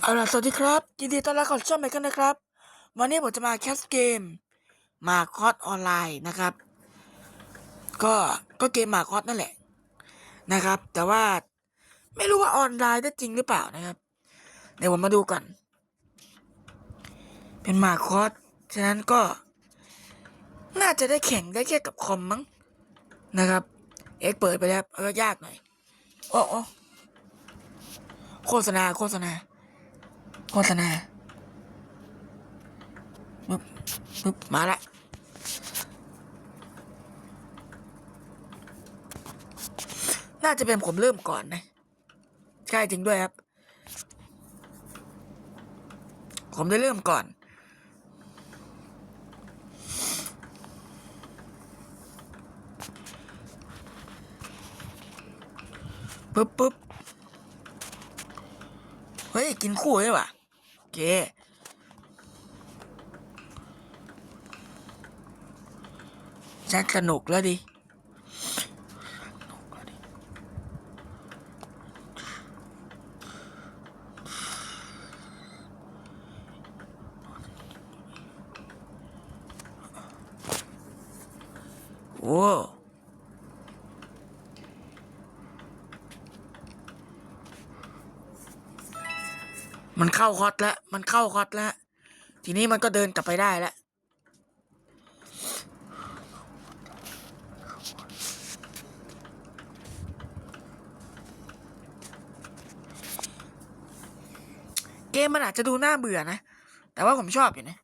เอาล่ะสวัสดีครับ ยินดีต้อนรับเข้าช่องใหม่กันนะครับ วันนี้ผมจะมาแคสเกมมาคอสออนไลน์นะครับ ก็ก็เกมมาคอสนั่นแหละนะครับ แต่ว่าไม่รู้ว่าออนไลน์ได้จริงหรือเปล่านะครับเดี๋ยวผมมาดูก่อน เป็นมาคอสฉะนั้นก็ น่าจะได้แข่งได้แค่กับคอมมั้งนะครับ เอ็กเปิดไปแล้วเออยากหน่อยอ้โอ้ โฆษณา โฆษณา โฆษณาปึ๊บปึ๊บมาละน่าจะเป็นผมเริ่มก่อนนะ ใช่จริงด้วยครับ ผมได้เริ่มก่อน ปึ๊บปึ๊บ ยกินคู่เลยว่ะโอเคชักสนุกแล้วดิ โอ้ มันเข้าคอตแล้ว มันเข้าคอตแล้ว ทีนี้มันก็เดินกลับไปได้แล้ว เกมมันอาจจะดูน่าเบื่อนะ แต่ว่าผมชอบอยู่นะ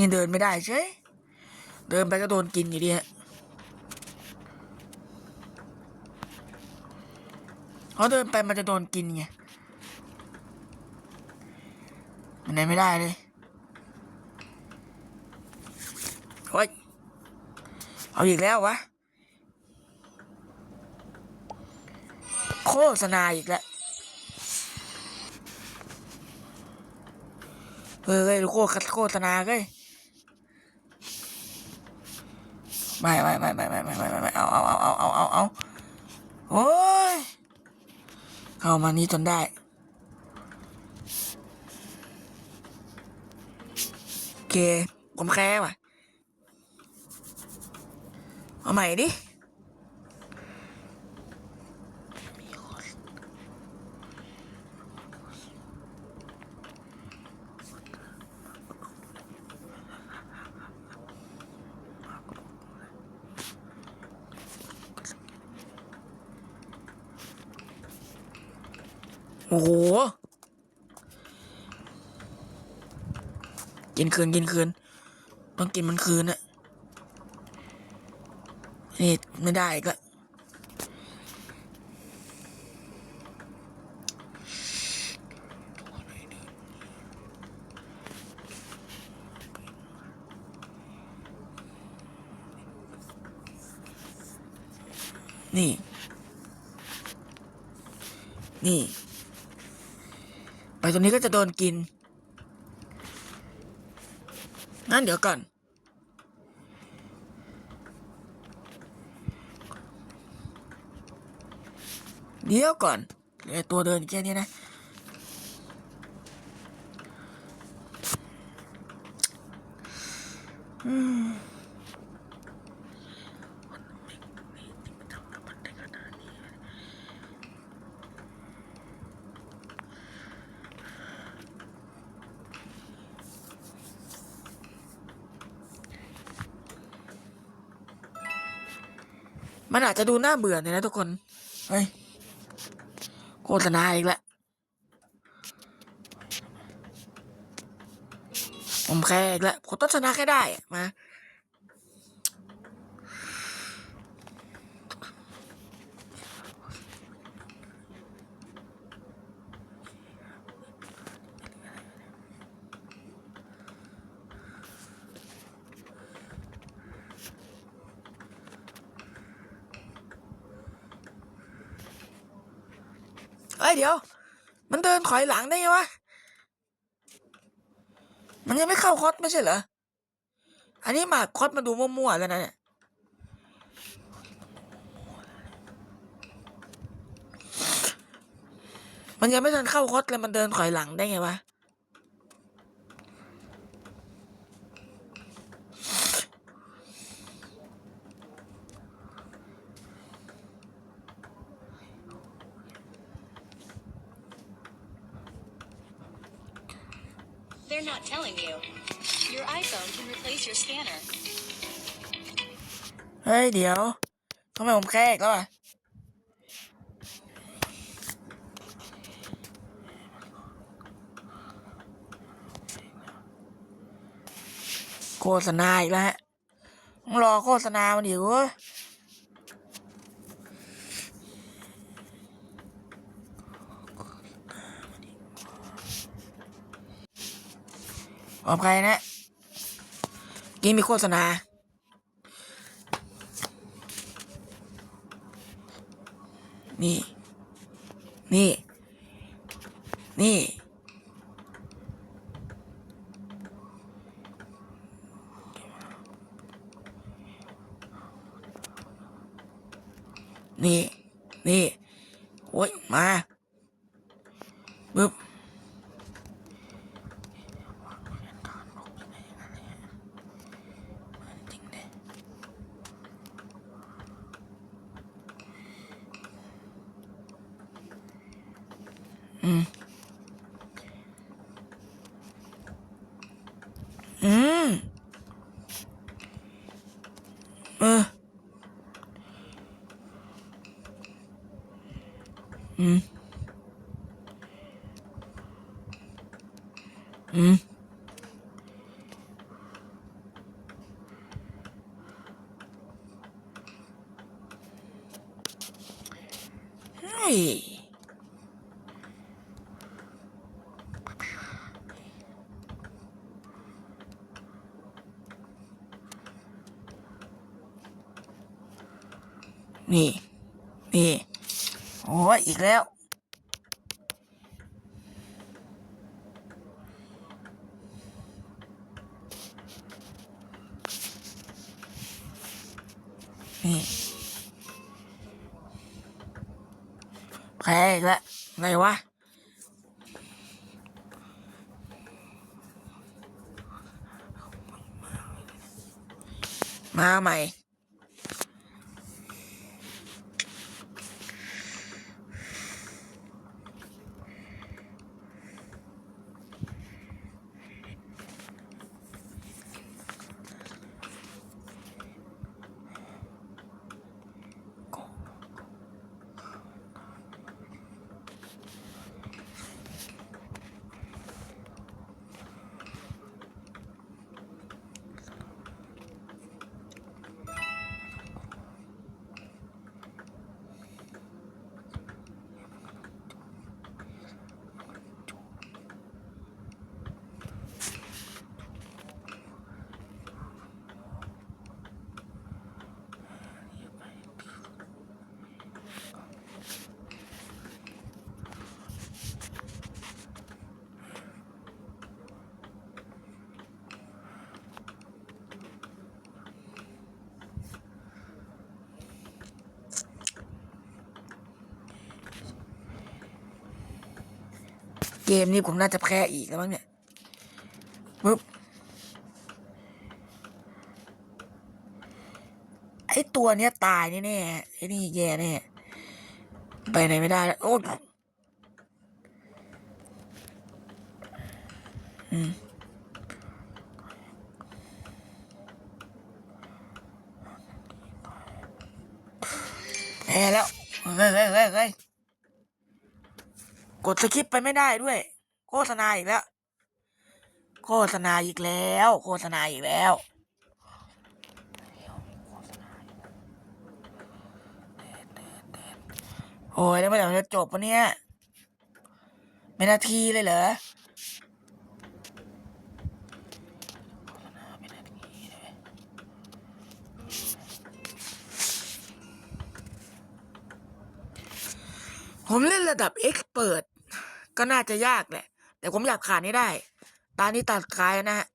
นี่เดินไม่ได้ใช่เดินไปก็โดนกินอยู่ดีฮะเพราเดินไปมันจะโดนกินไงมันไหนไม่ได้เลยโอ้ยเอาอีกแล้ววะ โฆษณาอีกแล้วเฮ้ยเฮ้ยโฆษโฆษณาเฮ้ย ไม่ไม่ไม่ไม่ไม่ไม่ไม่ไม่เอาเอาเอาเอาเอาเอาเอาโอ้ยเข้ามานี้จนได้ โอเคผมแค่ว่ะ เอาใหม่ดิ โอ้โหกินคืนกินคืน ต้องกินมันคืนอะนี่ไม่ได้ก็นี่ นี่ ตรงนี้ก็จะโดนกิน งั้นเดี๋ยวก่อน เดี๋ยวก่อนเหลือตัวเดินแค่นี้นะ อืม มันอาจจะดูน่าเบื่อเนี่ยนะทุกคน เฮ้ย โฆษณาอีกแล้วผมแค่อีกแล้วผมต้องชนะแค่ได้มา เอ้ยเดี๋ยว มันเดินถอยหลังได้ไงวะ มันยังไม่เข้าคอสไม่ใช่เหรอ อันนี้หมากคอสมาดูมั่วๆแล้วนะเนี่ยมันยังไม่ทันเข้าคอสเลยมันเดินถอยหลังได้ไงวะ They're not telling you. Your iPhone can replace your scanner. เฮ้ยเดี๋ยวทำไมผมแค่กแล้วอะโฆษณาอีกแล้วฮะต้องรอโฆษณามันอยู่ เว้ยขอบใครนะกี้มีโฆษณา นี่ นี่ นี่ นี่ นี่โอ้ย มาบึ๊บ อืมอืมเออ อืม อืม เฮ้ย นี่ นี่ โอ้ยอีกแล้ว นี่แพ้อีกแล้วไงวะมาใหม่ เกมนี้ผมน่าจะแพ้อีกแล้วมั้งเนี่ยปึ๊บไอตัวเนี้ยตายแน่ๆไอนี่แย่แน่ไปไหนไม่ได้ลโอ้ยอืมแพ้แล้วเฮ้ยเฮ้ยเฮ้ยเฮ้ย กดสคิปไปไม่ได้ด้วย โฆษณาอีกแล้ว โฆษณาอีกแล้ว โฆษณาอีกแล้วโอ้ยแล้วเมื่อไหร่จะจบวะเนี่ยไม่นาทีเลยเหรอผมเล่นระดับเอ็กเปิด ก็น่าจะยากแหละ แต่ผมอยากผ่านให้ได้ ตานี้ตัดคายนะฮะ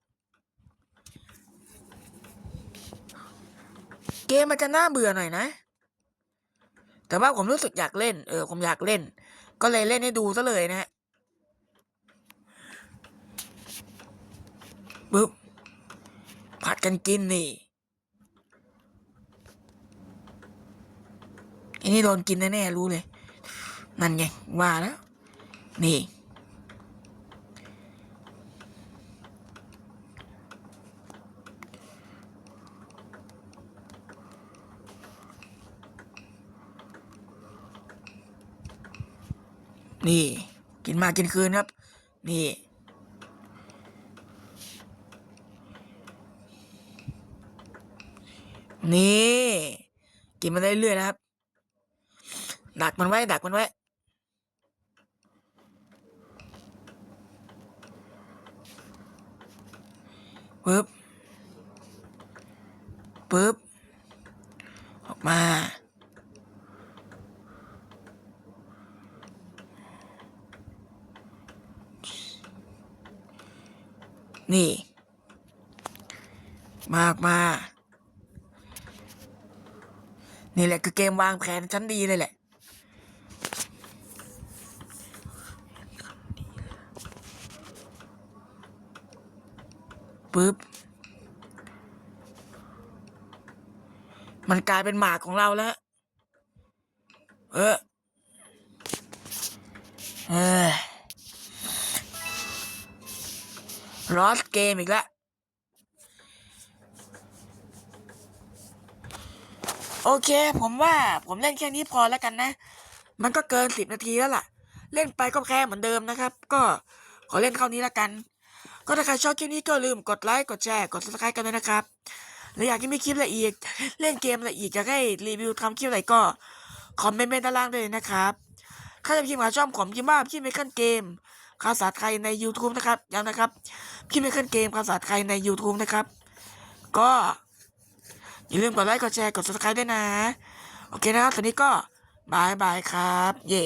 เกมมันจะน่าเบื่อหน่อยนะ แต่ว่าผมรู้สึกอยากเล่น เออ ผมอยากเล่น ก็เลยเล่นให้ดูซะเลยนะฮะปึ๊บผัดกันกินนี่อันนี้โดนกินแน่ๆรู้เลย นั่นไงว่าแล้ว นี่ นี่ กินมากินคืนครับ นี่ นี่ กินมาเรื่อยๆนะครับ ดักมันไว้ ดักมันไว้ ปึ๊บปึ๊บออกมานี่ มากมา นี่แหละคือเกมวางแผนชั้นดีเลยแหละ ปึ๊บ มันกลายเป็นหมากของเราแล้ว เออเออรอสเกมอีกแล้วโอเค ผมว่าผมเล่นแค่นี้พอแล้วกันนะ มันก็เกินสิบนาทีแล้วล่ะ เล่นไปก็แค่เหมือนเดิมนะครับ ก็ขอเล่นเท่านี้แล้วกัน ก็ถ้าใครชอบคลิปนี้ก็ลืมกดไลค์กดแชร์กด subscribe กันด้วยนะครับและอยากให้มีคลิปอะไรอีก เล่นเกมอะไรอีกอยากให้รีวิวทำคลิปอะไรก็คอมเมนต์ด้านล่างด้วยนะครับถ้าจะพิมพ์หาช่องผมพิมพ์ว่าพี่เมเคิลเกมภาษาไทยใน YouTube นะครับย้ำนะครับพี่เมเคิลเกมภาษาไทยใน YouTube นะครับ ก็อย่าลืมกดไลค์กดแชร์กด subscribe ด้วยนะ โอเคนะครับตอนนี้ก็บายบายครับ เย่